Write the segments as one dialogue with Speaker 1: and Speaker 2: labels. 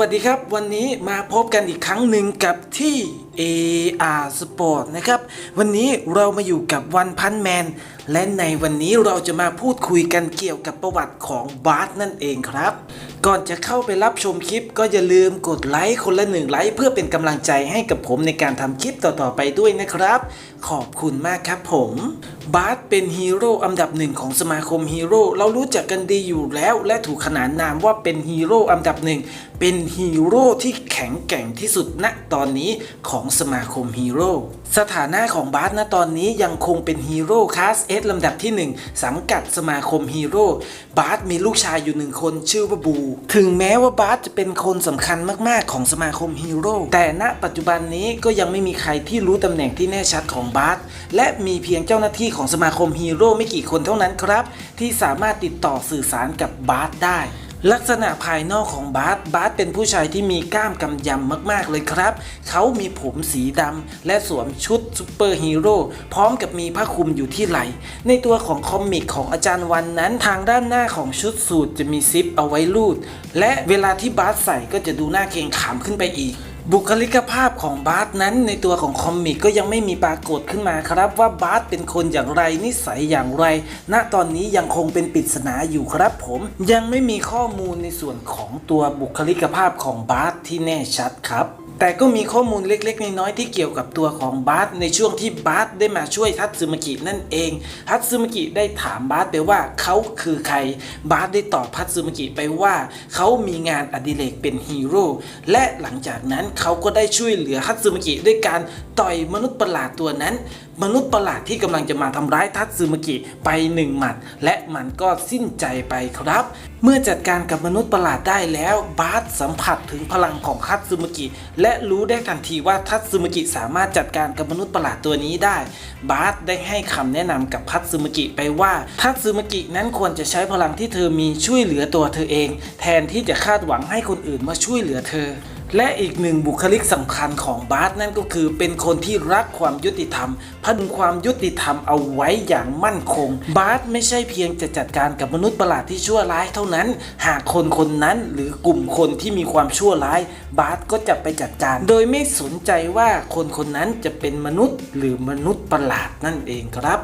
Speaker 1: วัสดีครับ วันนี้มาพบกันอีกครั้งหนึ่งกับที่ AR Sport นะครับ วันนี้เรามาอยู่กับวันพันแมน และในวันนี้เราจะมาพูดคุยกันเกี่ยวกับประวัติของบาร์สนั่นเองครับ ก่อนจะเข้าไปรับชมคลิปก็อย่าลืมกดไลค์คนละหนึ่งไลค์เพื่อเป็นกำลังใจให้กับผมในการทำคลิปต่อๆไปด้วยนะครับ ขอบคุณมากครับผมบาร์สเป็นฮีโร่อันดับหนึ่งของสมาคมฮีโร่เรารู้จักกันดีอยู่แล้วและถูกขนานนามว่าเป็นฮีโร่อันดับหนึ่งเป็นฮีโร่ที่แข็งแกร่งที่สุดณตอนนี้ของสมาคมฮีโร่สถานะของบาสณตอนนี้ยังคงเป็นฮีโร่คลาสเอสลำดับที่ 1 สังกัดสมาคมฮีโร่บาสมีลูกชายอยู่หนึ่งคนชื่อว่าบู ถึงแม้ว่าบาสจะเป็นคนสำคัญมากๆของสมาคมฮีโร่แต่ณปัจจุบันนี้ก็ยังไม่มีใครที่รู้ตำแหน่งที่แน่ชัดของบาสและมีเพียงเจ้าหน้าที่ของสมาคมฮีโร่ไม่กี่คนเท่านั้นครับ ที่สามารถติดต่อสื่อสารกับบาสได้ ลักษณะภายนอกของบาสบาสเป็นผู้ชายที่มีกล้ามกำยำมากๆเลยครับ เขามีผมสีดำและสวมชุดซูเปอร์ฮีโร่พร้อมกับมีผ้าคลุมอยู่ที่ไหล่ ในตัวของคอมิกของอาจารย์วันนั้นทางด้านหน้าของชุดสูทจะมีซิปเอาไว้ลูด และเวลาที่บาสใส่ก็จะดูหน้าเกรงขามขึ้นไปอีก บุคลิกภาพของบาร์สนั้นในตัวของคอมิกก็ยังไม่มีปรากฏขึ้นมาครับ ว่าบาร์สเป็นคนอย่างไรนิสัยอย่างไร ณตอนนี้ยังคงเป็นปริศนาอยู่ครับผม ยังไม่มีข้อมูลในส่วนของตัวบุคลิกภาพของบาร์สที่แน่ชัดครับ แต่ก็มีข้อมูลเล็กๆ น้อยๆที่เกี่ยวกับตัวของบาสในช่วงที่บาสได้มาช่วยทัตสึมากินั่นเอง ทัตสึมากิได้ถามบาสไปว่าเขาคือใคร บาสได้ตอบทัตสึมากิไปว่าเขามีงานอดิเรกเป็นฮีโร่และหลังจากนั้นเขาก็ได้ช่วยเหลือทัตสึมากิด้วยการต่อยมนุษย์ประหลาดตัวนั้นมนุษย์ประหลาดที่กำลังจะมาทำร้ายทัตสึมกิไปหนึ่งหมัด และมันก็สิ้นใจไปครับ เมื่อจัดการกับมนุษย์ประหลาดได้แล้วบาสสัมผัสถึงพลังของทัตสึมกิและรู้ได้ทันทีว่าทัตสึมกิสามารถจัดการกับมนุษย์ประหลาดตัวนี้ได้ บาสได้ให้คำแนะนำกับทัตสึมกิไปว่าทัตสึมกินั้นควรจะใช้พลังที่เธอมีช่วยเหลือตัวเธอเอง แทนที่จะคาดหวังให้คนอื่นมาช่วยเหลือเธอ และอีกหนึ่งบุคลิกสำคัญของบาสนั่นก็คือเป็นคนที่รักความยุติธรรมพดุงความยุติธรรมเอาไว้อย่างมั่นคง บาสไม่ใช่เพียงจะจัดการกับมนุษย์ประหลาดที่ชั่วร้ายเท่านั้น หากคนคนนั้นหรือกลุ่มคนที่มีความชั่วร้าย บาสก็จะไปจัดการ โดยไม่สนใจว่าคนคนนั้นจะเป็นมนุษย์หรือมนุษย์ประหลาดนั่นเองครับ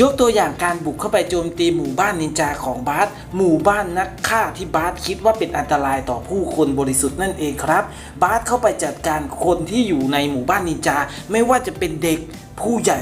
Speaker 1: ยกตัวอย่างการบุกเข้าไปโจมตีหมู่บ้านนินจาของบาสหมู่บ้านนักฆ่าที่บาสคิดว่าเป็นอันตรายต่อผู้คนบริสุทธิ์นั่นเองครับ บาสเข้าไปจัดการคนที่อยู่ในหมู่บ้านนินจา ไม่ว่าจะเป็นเด็กผู้ใหญ่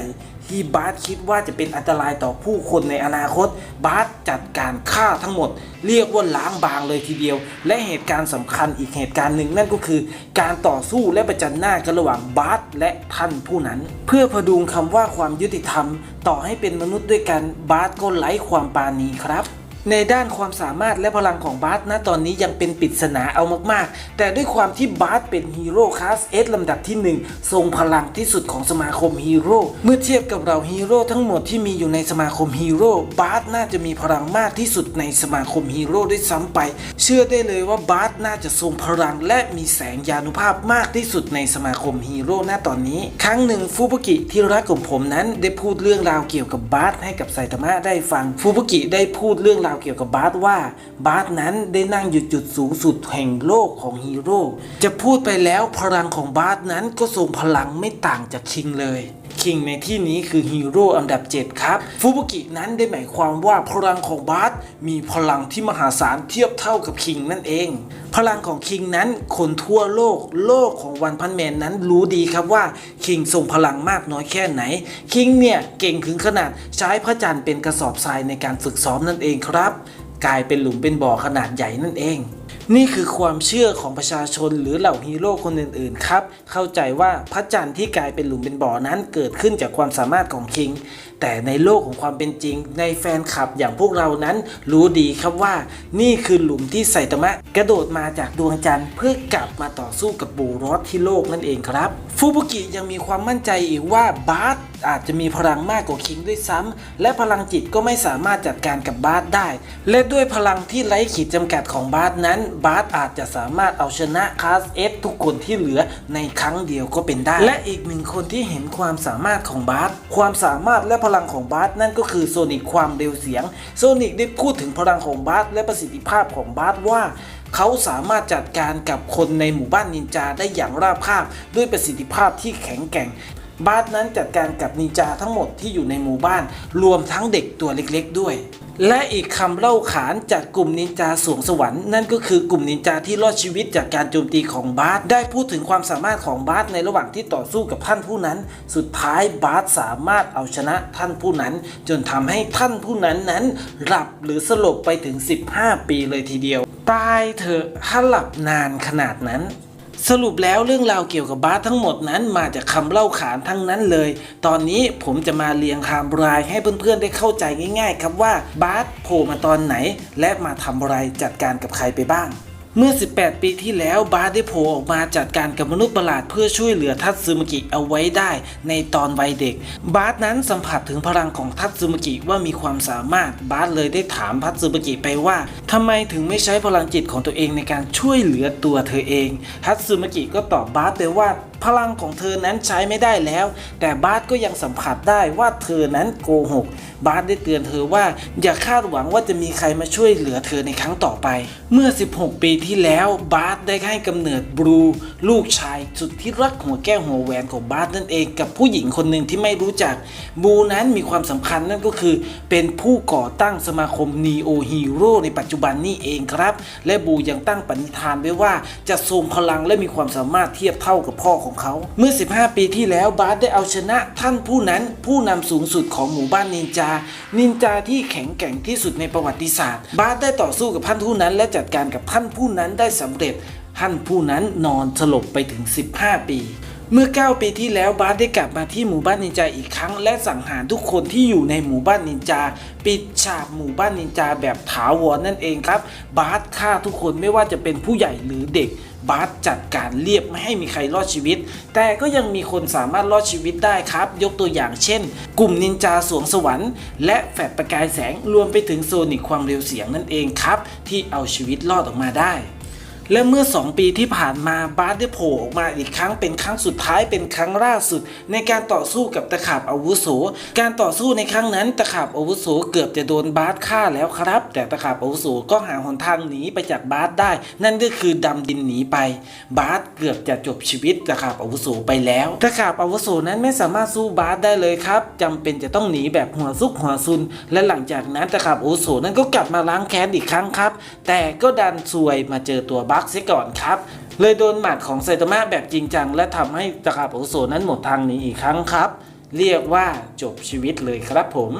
Speaker 1: ที่บาสคิดว่าจะเป็นอันตรายต่อผู้คนในอนาคต บาสจัดการฆ่าทั้งหมด เรียกว่าล้างบางเลยทีเดียว และเหตุการณ์สำคัญอีกเหตุการณ์หนึ่งนั่นก็คือ การต่อสู้และประจันหน้ากันระหว่างบาสและท่านผู้นั้น เพื่อพดุงคำว่าความยุติธรรม ต่อให้เป็นมนุษย์ด้วยกันบาสก็ไร้ความปานีครับ ในด้านความสามารถและพลังของบาสณตอนนี้ยังเป็นปริศนาเอามากๆ แต่ด้วยความที่บาสเป็นฮีโร่คลาสเอสลำดับที่ 1 ทรงพลังที่สุดของสมาคมฮีโร่เมื่อเทียบกับเราฮีโร่ทั้งหมดที่มีอยู่ในสมาคมฮีโร่บาสน่าจะมีพลังมากที่สุดในสมาคมฮีโร่ด้วยซ้ำไป เชื่อได้เลยว่าบาสน่าจะทรงพลังและมีแสงยานุภาพมากที่สุดในสมาคมฮีโร่ณตอนนี้ ครั้งหนึ่งฟูบุกิที่รักของผมนั้นได้พูดเรื่องราวเกี่ยวกับบาสให้กับไซตามะได้ฟังฟูบุกิได้พูดเรื่องราวเกี่ยวกับบาสว่าบาสนั้นได้นั่งอยู่จุดสูงสุดแห่งโลกของฮีโร่จะพูดไปแล้วพลังของบาสนั้นก็ทรงพลังไม่ต่างจากคิงเลย คิงในที่นี้คือฮีโร่อันดับ 7 ครับ ฟูบุกินั้นได้หมายความว่าพลังของบาสมีพลังที่มหาศาลเทียบเท่ากับคิงนั่นเอง พลังของคิงนั้นคนทั่วโลกโลกของวันพันแมนนั้นรู้ดีครับว่าคิงทรงพลังมากน้อยแค่ไหน คิงเนี่ยเก่งถึงขนาดใช้พระจันทร์เป็นกระสอบทรายในการฝึกซ้อมนั่นเองครับ กลายเป็นหลุมเป็นบ่อขนาดใหญ่นั่นเอง นี่คือความเชื่อของประชาชนหรือเหล่าฮีโร่คนอื่นๆครับ เข้าใจว่าพระจันทร์ที่กลายเป็นหลุมเป็นบ่อนั้นเกิดขึ้นจากความสามารถของคิง แต่ในโลกของความเป็นจริง ในแฟนคลับอย่างพวกเรานั้นรู้ดีครับว่า นี่คือหลุมที่ไซตามะ กระโดดมาจากดวงจันทร์เพื่อกลับมาต่อสู้กับบูรอสที่โลกนั่นเองครับ ฟูบุกิยังมีความมั่นใจอีกว่าบาส อาจจะมีพลังมากกว่าคิงด้วยซ้ำและพลังจิตก็ไม่สามารถจัดการกับบาสได้ และด้วยพลังที่ไร้ขีดจำกัดของบาสนั้น บาสอาจจะสามารถเอาชนะคลาสเอสทุกคนที่เหลือในครั้งเดียวก็เป็นได้ และอีกหนึ่งคนที่เห็นความสามารถของบาสความสามารถและพลังของบาสนั่นก็คือโซนิกความเร็วเสียงโซนิกได้พูดถึงพลังของบาสและประสิทธิภาพของบาสว่าเขาสามารถจัดการกับคนในหมู่บ้านนินจาได้อย่างราบคาบด้วยประสิทธิภาพที่แข็งแกร่ง บาสนั้นจัดการกับนินจาทั้งหมดที่อยู่ในหมู่บ้าน รวมทั้งเด็กตัวเล็กๆด้วย และอีกคำเล่าขานจากกลุ่มนินจาสวงสวรรค์นั่นก็คือกลุ่มนินจาที่รอดชีวิตจากการโจมตีของบาสได้พูดถึงความสามารถของบาสในระหว่างที่ต่อสู้กับท่านผู้นั้น สุดท้ายบาสสามารถเอาชนะท่านผู้นั้น จนทำให้ท่านผู้นั้นนั้น หลับหรือสลบไปถึง 15 ปีเลยทีเดียว ตายเถอะถ้าหลับนานขนาดนั้น สรุปแล้วเรื่องราวเกี่ยวกับบาสทั้งหมดนั้นมาจากคำเล่าขานทั้งนั้นเลย ตอนนี้ผมจะมาเรียงไทม์ไลน์ให้เพื่อนๆได้เข้าใจง่าย ๆ ครับว่าบาสโผล่มาตอนไหน และมาทำอะไรจัดการกับใครไปบ้าง เมื่อ 18 ปีที่แล้วบาร์ได้โผล่ออกมาจัดการกับมนุษย์ประหลาดเพื่อช่วยเหลือทัตซึมกิเอาไว้ได้ในตอนวัยเด็ก บาร์นั้นสัมผัสถึงพลังของทัตซึมกิว่ามีความสามารถ บาร์เลยได้ถามทัตซึมกิไปว่าทำไมถึงไม่ใช้พลังจิตของตัวเองในการช่วยเหลือตัวเธอเอง ทัตซึมกิก็ตอบบาร์ไปว่า พลังของเธอนั้นใช้ไม่ได้แล้ว แต่บาสก็ยังสัมผัสได้ว่าเธอนั้นโกหก บาสได้เตือนเธอว่าอย่าคาดหวังว่าจะมีใครมาช่วยเหลือเธอในครั้งต่อไป เมื่อ 16 ปีที่แล้ว บาสได้ให้กำเนิดบลู ลูกชายสุดที่รักหัวแก้วหัวแหวนของบาสนั่นเองกับผู้หญิงคนหนึ่งที่ไม่รู้จัก บลูนั้นมีความสำคัญนั่นก็คือ เป็นผู้ก่อตั้งสมาคม Neo Hero ในปัจจุบันนี่เองครับ และบลูยังตั้งปณิธานไว้ว่าจะทรงพลังและมีความสามารถเทียบเท่ากับพ่อของเขา เมื่อ 15 ปีที่แล้วบาสได้เอาชนะท่านผู้นั้นผู้นำสูงสุดของหมู่บ้านนินจา นินจาที่แข็งแกร่งที่สุดในประวัติศาสตร์ บาสได้ต่อสู้กับท่านผู้นั้นและจัดการกับท่านผู้นั้นได้สำเร็จ ท่านผู้นั้นนอนสลบไปถึง 15 ปี เมื่อ 9 ปีที่แล้วบาสได้กลับมาที่หมู่บ้านนินจาอีกครั้ง และสังหารทุกคนที่อยู่ในหมู่บ้านนินจา ปิดฉากหมู่บ้านนินจาแบบถาวรนั่นเองครับ บาสฆ่าทุกคนไม่ว่าจะเป็นผู้ใหญ่หรือเด็กบาสจัดการเรียบไม่ให้มีใครรอดชีวิต แต่ก็ยังมีคนสามารถรอดชีวิตได้ครับ ยกตัวอย่างเช่น กลุ่มนินจาสวงสวรรค์ และแฟดประกายแสงรวมไปถึงโซนิกความเร็วเสียงนั่นเองครับ ที่เอาชีวิตรอดออกมาได้ และเมื่อ 2 ปีที่ผ่านมาบาสได้โผล่ออกมาอีกครั้งเป็นครั้งสุดท้ายเป็นครั้งล่าสุด ในการต่อสู้กับตะขาบอาวุโส การต่อสู้ในครั้งนั้นตะขาบอาวุโสเกือบจะโดนบาสฆ่าแล้วครับ แต่ตะขาบอาวุโสก็หาหนทางหนีไปจากบาสได้ นั่นก็คือดำดินหนีไป บาสเกือบจะจบชีวิตตะขาบอาวุโสไปแล้วตะขาบอาวุโสนั้นไม่สามารถสู้บาสได้เลยครับจำเป็นจะต้องหนีแบบหัวซุกหัวซุน และหลังจากนั้นตะขาบอาวุโสนั้นก็กลับมาล้างแค้นอีกครั้งครับ แต่ก็ดันซวยมาเจอตัวบัคเสียก่อนครับ เลยโดนหมัดของไซตามะแบบจริงจัง และทำให้ตะขาบอโซนั้นหมดทางหนีอีกครั้งครับ เรียกว่าจบชีวิตเลยครับผม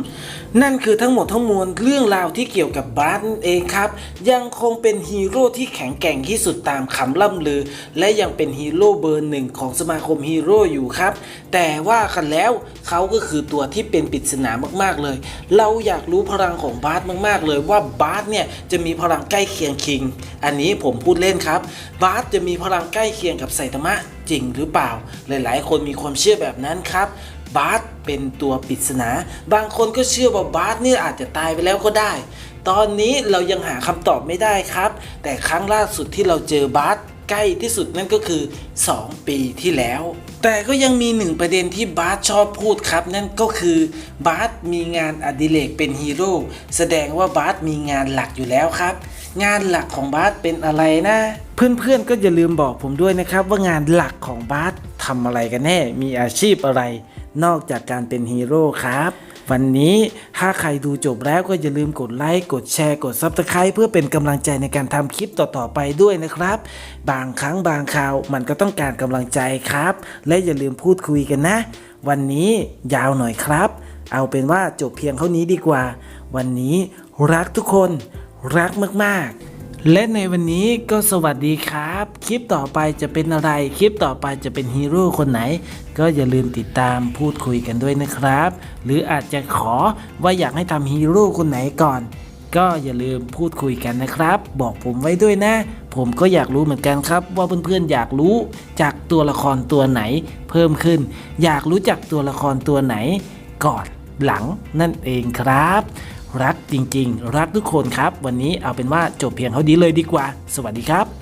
Speaker 1: นั่นคือทั้งหมดทั้งมวลเรื่องราวที่เกี่ยวกับบาสนั่นเองครับ ยังคงเป็นฮีโร่ที่แข็งแกร่งที่สุดตามคำล่ำลือ และยังเป็นฮีโร่เบอร์หนึ่งของสมาคมฮีโร่อยู่ครับ แต่ว่ากันแล้วเขาก็คือตัวที่เป็นปริศนามากๆเลย เราอยากรู้พลังของบาร์สมากๆ เลยว่าบาร์สเนี่ยจะมีพลังใกล้เคียงคิง อันนี้ผมพูดเล่นครับ บาร์สจะมีพลังใกล้เคียงกับไซตามะจริงหรือเปล่า หลายๆ คนมีความเชื่อแบบนั้นครับ บาสเป็นตัวปริศนา บางคนก็เชื่อว่าบาสเนี่ยอาจจะตายไปแล้วก็ได้ ตอนนี้เรายังหาคำตอบไม่ได้ครับ แต่ครั้งล่าสุดที่เราเจอบาสใกล้ที่สุดนั่นก็คือ 2 ปีที่แล้ว แต่ก็ยังมีหนึ่งประเด็นที่บาสชอบพูดครับ นั่นก็คือบาสมีงานอดิเรกเป็นฮีโร่แสดงว่าบาสมีงานหลักอยู่แล้วครับ งานหลักของบาสเป็นอะไรนะ เพื่อนๆก็อย่าลืมบอกผมด้วยนะครับว่างานหลักของบาสทำอะไรกันแน่ มีอาชีพอะไร นอกจากการเป็นฮีโร่ครับ วันนี้ถ้าใครดูจบแล้วก็อย่าลืมกดไลค์ กดแชร์ กด Subscribe เพื่อเป็นกำลังใจในการทำคลิปต่อๆไปด้วยนะครับ บางครั้งบางคราวมันก็ต้องการกำลังใจครับ และอย่าลืมพูดคุยกันนะ วันนี้ยาวหน่อยครับ เอาเป็นว่าจบเพียงเท่านี้ดีกว่า วันนี้รักทุกคน รักมากๆ และในวันนี้ก็สวัสดีครับ คลิปต่อไปจะเป็นอะไร คลิปต่อไปจะเป็นฮีโร่คนไหน ก็อย่าลืมติดตามพูดคุยกันด้วยนะครับ หรืออาจจะขอว่าอยากให้ทำฮีโร่คนไหนก่อน ก็อย่าลืมพูดคุยกันนะครับ บอกผมไว้ด้วยนะ ผมก็อยากรู้เหมือนกันครับ ว่าเพื่อนๆอยากรู้จากตัวละครตัวไหน เพิ่มขึ้น อยากรู้จักตัวละครตัวไหน ก่อนหลังนั่นเองครับ รักจริง ๆ รักทุกคนครับ วันนี้เอาเป็นว่าจบเพียงเท่านี้เลยดีกว่า สวัสดีครับ